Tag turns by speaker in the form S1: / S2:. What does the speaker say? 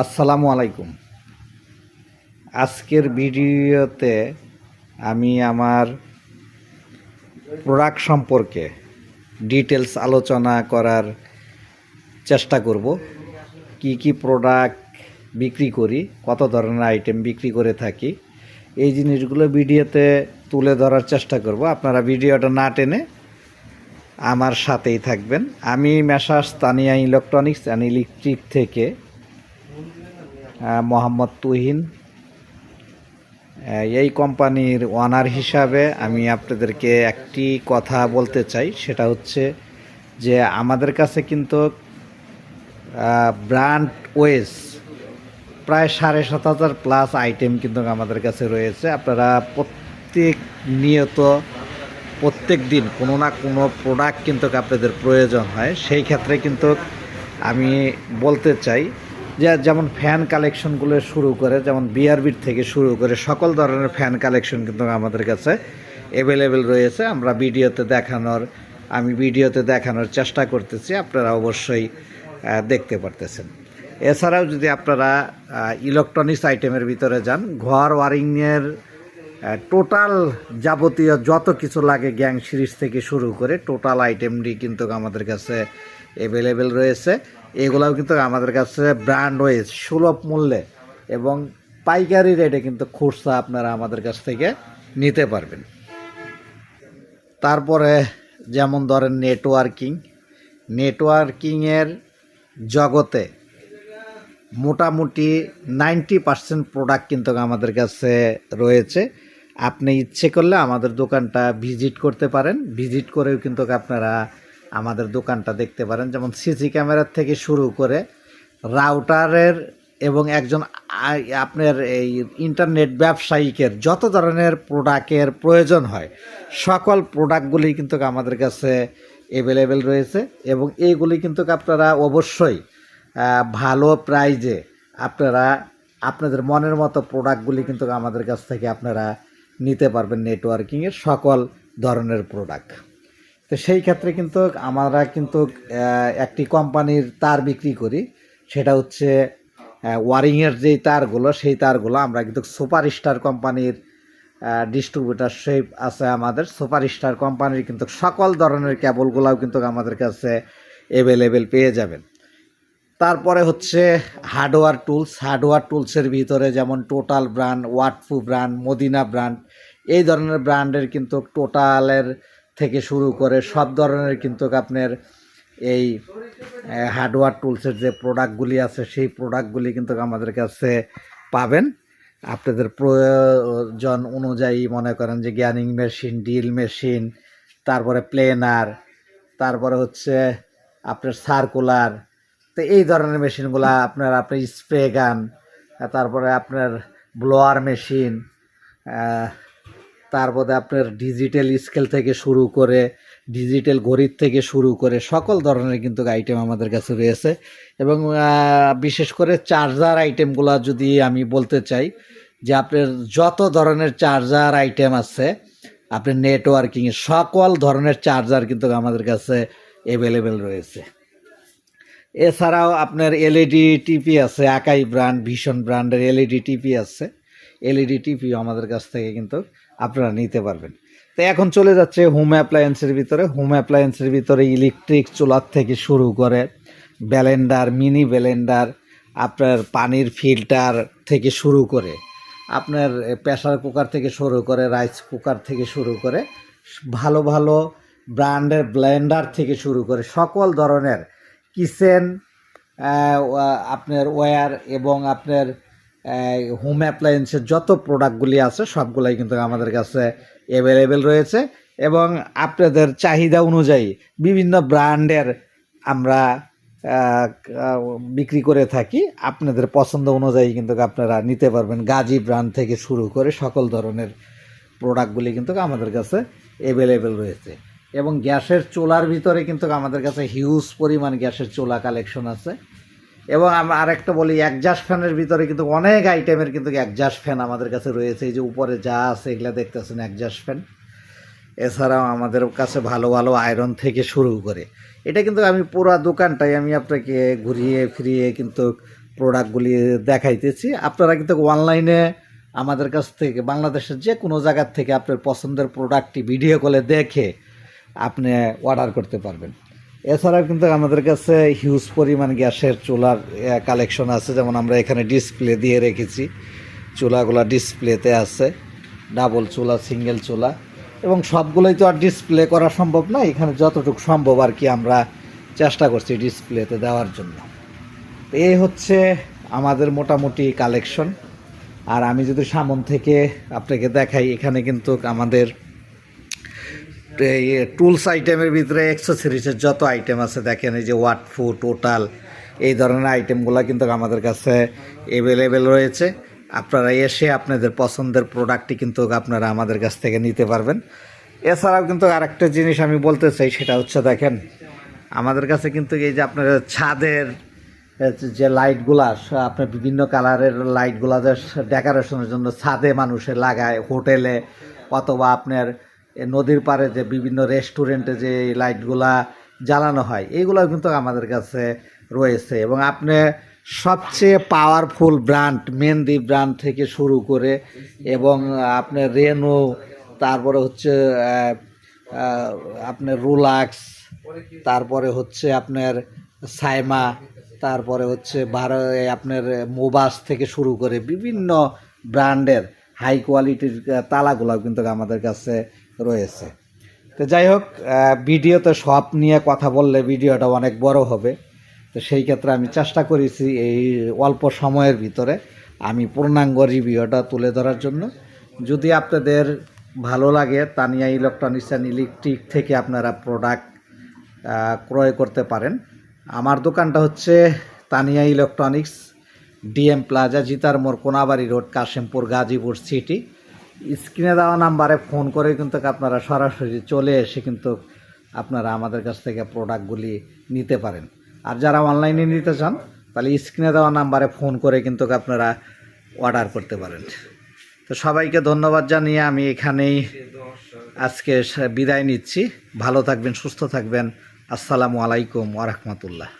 S1: আসসালামু আলাইকুম। আজকের ভিডিওতে আমি আমার প্রোডাক্ট সম্পর্কে ডিটেলস আলোচনা করার চেষ্টা করব। কি কি প্রোডাক্ট বিক্রি করি, কত ধরনের আইটেম বিক্রি করে থাকি, এই জিনিসগুলো ভিডিওতে তুলে ধরার চেষ্টা করব। আপনারা ভিডিওটা না টেনে আমার সাথেই থাকবেন। আমি messrs Tania electronics and electric থেকে মোহাম্মদ তুহিন। এই কোম্পানির ওনার হিসাবে আমি আপনাদেরকে একটি কথা বলতে চাই, সেটা হচ্ছে যে আমাদের কাছে কিন্তু ব্র্যান্ড ওয়েস প্রায় সাড়ে সাত হাজার প্লাস আইটেম কিন্তু আমাদের কাছে রয়েছে। আপনারা প্রত্যেক নিয়ত, প্রত্যেক দিন কোনো না কোনো প্রোডাক্ট কিন্তু আপনাদের প্রয়োজন হয়। সেই ক্ষেত্রে কিন্তু আমি বলতে চাই যে যেমন ফ্যান কালেকশনগুলো শুরু করে, যেমন বিআরবির থেকে শুরু করে, সকল ধরনের ফ্যান কালেকশন কিন্তু আমাদের কাছে অ্যাভেলেবেল রয়েছে। আমরা ভিডিওতে দেখানোর, আমি ভিডিওতে দেখানোর চেষ্টা করতেছি, আপনারা অবশ্যই দেখতে পারতেছেন। এছাড়াও যদি আপনারা ইলেকট্রনিক্স আইটেমের ভিতরে যান, ঘর ওয়ারিংয়ের টোটাল যাবতীয় যত কিছু লাগে গ্যাং সিরিজ থেকে শুরু করে টোটাল আইটেমটি কিন্তু আমাদের কাছে অ্যাভেলেবেল রয়েছে। এগুলাও কিন্তু আমাদের কাছে ব্র্যান্ড ওয়েজ সুলভ মূল্যে এবং পাইকারি রেটে কিন্তু খুচরা আপনারা আমাদের কাছ থেকে নিতে পারবেন। তারপরে যেমন ধরেন নেটওয়ার্কিং নেটওয়ার্কিংয়ের জগতে মোটামুটি নাইনটি পার্সেন্ট প্রোডাক্ট কিন্তু আমাদের কাছে রয়েছে। আপনি ইচ্ছে করলে আমাদের দোকানটা ভিজিট করতে পারেন। ভিজিট করেও কিন্তু আপনারা আমাদের দোকানটা দেখতে পারেন। যেমন সিসি ক্যামেরার থেকে শুরু করে রাউটারের এবং একজন আপনার এই ইন্টারনেট ব্যবসায়িকের যত ধরনের প্রোডাক্টের প্রয়োজন হয়, সকল প্রোডাক্টগুলি কিন্তু আমাদের কাছে অ্যাভেলেবেল রয়েছে এবং এইগুলি কিন্তু আপনারা অবশ্যই ভালো প্রাইজে আপনারা আপনাদের মনের মতো প্রোডাক্টগুলি কিন্তু আমাদের কাছ থেকে আপনারা নিতে পারবেন নেটওয়ার্কিংয়ের সকল ধরনের প্রোডাক্ট। তো সেই ক্ষেত্রে কিন্তু আমরা কিন্তু একটি কোম্পানির তার বিক্রি করি। সেটা হচ্ছে ওয়ারিংয়ের যেই তারগুলো, সেই তারগুলো আমরা কিন্তু সুপার স্টার কোম্পানির ডিস্ট্রিবিউটার ডিস্ট্রিবিউটারশিপ আছে আমাদের। সুপার স্টার কোম্পানির কিন্তু সকল ধরনের কেবলগুলোও কিন্তু আমাদের কাছে অ্যাভেলেবেল পেয়ে যাবেন। তারপরে হচ্ছে হার্ডওয়্যার টুলস হার্ডওয়্যার টুলসের ভিতরে যেমন টোটাল ব্র্যান্ড ওয়াটফু ব্র্যান্ড মদিনা ব্র্যান্ড এই ধরনের ব্র্যান্ডের কিন্তু টোটালের থেকে শুরু করে সব ধরনের কিন্তু আপনার এই হার্ডওয়্যার টুলসের যে প্রোডাক্টগুলি আছে, সেই প্রোডাক্টগুলি কিন্তু আমাদের কাছে পাবেন। আপনাদের প্রয়োজন অনুযায়ী মনে করেন যে গ্যানিং মেশিন ডিল মেশিন তারপরে প্লেনার তারপরে হচ্ছে আপনার সার্কুলার তো এই ধরনের মেশিনগুলো আপনার আপনার স্প্রে গান তারপরে আপনার ব্লোয়ার মেশিন তারপরে আপনার ডিজিটাল স্কেল থেকে শুরু করে ডিজিটাল ঘড়ির থেকে শুরু করে সকল ধরনের কিন্তু আইটেম আমাদের কাছে রয়েছে। এবং বিশেষ করে চার্জার আইটেমগুলো যদি আমি বলতে চাই, যে আপনার যত ধরনের চার্জার আইটেম আছে, আপনার নেটওয়ার্কিংয়ে সকল ধরনের চার্জার কিন্তু আমাদের কাছে অ্যাভেলেবেল রয়েছে। এছাড়াও আপনার এলইডি টিপি আছে আকাই ব্র্যান্ড ভীষণ ব্র্যান্ডের এলইডি টিপি আছে। এলইডি টিপি আমাদের কাছ থেকে কিন্তু আপনারা নিতে পারবেন। তো এখন চলে যাচ্ছে হোম অ্যাপ্লায়েন্সের ভিতরে। হোম অ্যাপ্লায়েন্সের ভিতরে ইলেকট্রিক চুলার থেকে শুরু করে ব্যালেন্ডার মিনি ব্যালেন্ডার আপনার পানির ফিল্টার থেকে শুরু করে, আপনার প্রেশার কুকার থেকে শুরু করে রাইস কুকার থেকে শুরু করে, ভালো ভালো ব্র্যান্ডের ব্লেন্ডার থেকে শুরু করে, সকল ধরনের কিচেন আপনার ওয়্যার এবং আপনার হোম অ্যাপ্লায়েন্সের যত প্রোডাক্টগুলি আছে, সবগুলাই কিন্তু আমাদের কাছে অ্যাভেলেবেল রয়েছে এবং আপনাদের চাহিদা অনুযায়ী বিভিন্ন ব্র্যান্ডের আমরা বিক্রি করে থাকি। আপনাদের পছন্দ অনুযায়ী কিন্তু আপনারা নিতে পারবেন। গাজী ব্র্যান্ড থেকে শুরু করে সকল ধরনের প্রোডাক্টগুলি কিন্তু আমাদের কাছে অ্যাভেলেবেল রয়েছে। এবং গ্যাসের চোলার ভিতরে কিন্তু আমাদের কাছে হিউজ পরিমাণ গ্যাসের চোলা কালেকশন আছে। এবং আমরা আরেকটা বলি একজাস্ট ফ্যানের ভিতরে কিন্তু অনেক আইটেমের কিন্তু একজাস্ট ফ্যান আমাদের কাছে রয়েছে। এই যে উপরে যা আছে, এগুলো দেখতেছেন একজাস্ট ফ্যান। এছাড়াও আমাদের কাছে ভালো ভালো আয়রন থেকে শুরু করে। এটা কিন্তু আমি পুরো দোকানটাই আমি আপনাকে ঘুরিয়ে ফিরিয়ে কিন্তু প্রোডাক্টগুলি দেখাইতেছি। আপনারা কিন্তু অনলাইনে আমাদের কাছ থেকে, বাংলাদেশের যে কোনো জায়গার থেকে আপনার পছন্দের প্রোডাক্টটি ভিডিও কলে দেখে আপনি অর্ডার করতে পারবেন। এছাড়াও কিন্তু আমাদের কাছে হিউজ পরিমাণ গ্যাসের চুলার কালেকশন আছে। যেমন আমরা এখানে ডিসপ্লে দিয়ে রেখেছি। চুলাগুলা ডিসপ্লেতে আছে। ডাবল চুলা সিঙ্গেল চুলা। এবং সবগুলোই তো আর ডিসপ্লে করা সম্ভব না। এখানে যতটুকু সম্ভব আর কি আমরা চেষ্টা করছি ডিসপ্লেতে দেওয়ার জন্য। তো এই হচ্ছে আমাদের মোটামুটি কালেকশন আর আমি যদি সামন থেকে আপনাকে দেখাই, এখানে কিন্তু আমাদের এই টুলস আইটেমের ভিতরে অ্যাক্সেসরিজের যত আইটেম আছে, দেখেন এই যে ওয়াটফু টোটাল এই ধরনের আইটেমগুলো কিন্তু আমাদের কাছে অ্যাভেলেবেল রয়েছে। আপনারা এসে আপনাদের পছন্দের প্রোডাক্টটি কিন্তু আপনারা আমাদের কাছ থেকে নিতে পারবেন। এছাড়াও কিন্তু আরেকটা জিনিস আমি বলতে চাই, সেটা হচ্ছে দেখেন, আমাদের কাছে কিন্তু এই যে আপনার ছাদের যে লাইটগুলা আপনার বিভিন্ন কালারের লাইটগুলা যে ডেকোরেশনের জন্য ছাদে মানুষে লাগায়, হোটেলে অথবা আপনার নদীর পাড়ে যে বিভিন্ন রেস্টুরেন্টে যে লাইটগুলা জ্বালানো হয় এইগুলো কিন্তু আমাদের কাছে রয়েছে। এবং আপনি সবচেয়ে পাওয়ারফুল ব্র্যান্ড মেহেন্দি ব্র্যান্ড থেকে শুরু করে এবং আপনার রেনো তারপরে হচ্ছে আপনার রোলাক্স তারপরে হচ্ছে আপনার সাইমা তারপরে হচ্ছে ভারত আপনার মোবাস থেকে শুরু করে বিভিন্ন ব্র্যান্ডের হাই কোয়ালিটির তালাগুলো কিন্তু আমাদের কাছে রয়েছে। তো যাই হোক ভিডিওতে সব নিয়ে কথা বললে ভিডিওটা অনেক বড় হবে। তো সেই ক্ষেত্রে আমি চেষ্টা করেছি এই অল্প সময়ের ভিতরে আমি পূর্ণাঙ্গ রিভিউটা তুলে ধরার জন্য। যদি আপনাদের ভালো লাগে, তানিয়া ইলেকট্রনিক্স অ্যান্ড ইলেকট্রিক থেকে আপনারা প্রোডাক্ট ক্রয় করতে পারেন। আমার দোকানটা হচ্ছে তানিয়া ইলেকট্রনিক্স, ডিএম প্লাজা জিতার মোড় কোনাবাড়ি রোড, কাশিমপুর, গাজীপুর সিটি। স্ক্রিনে দেওয়া নাম্বারে ফোন করে কিন্তু আপনারা সরাসরি চলে এসে কিন্তু আপনারা আমাদের কাছ থেকে প্রোডাক্টগুলি নিতে পারেন। আর যারা অনলাইনে নিতে চান, তাহলে স্ক্রিনে দেওয়া নাম্বারে ফোন করে কিন্তু আপনারা অর্ডার করতে পারেন। তো সবাইকে ধন্যবাদ জানিয়ে আমি এখানেই আজকে বিদায় নিচ্ছি। ভালো থাকবেন, সুস্থ থাকবেন। আসসালামু আলাইকুম ওরহমতুল্লাহ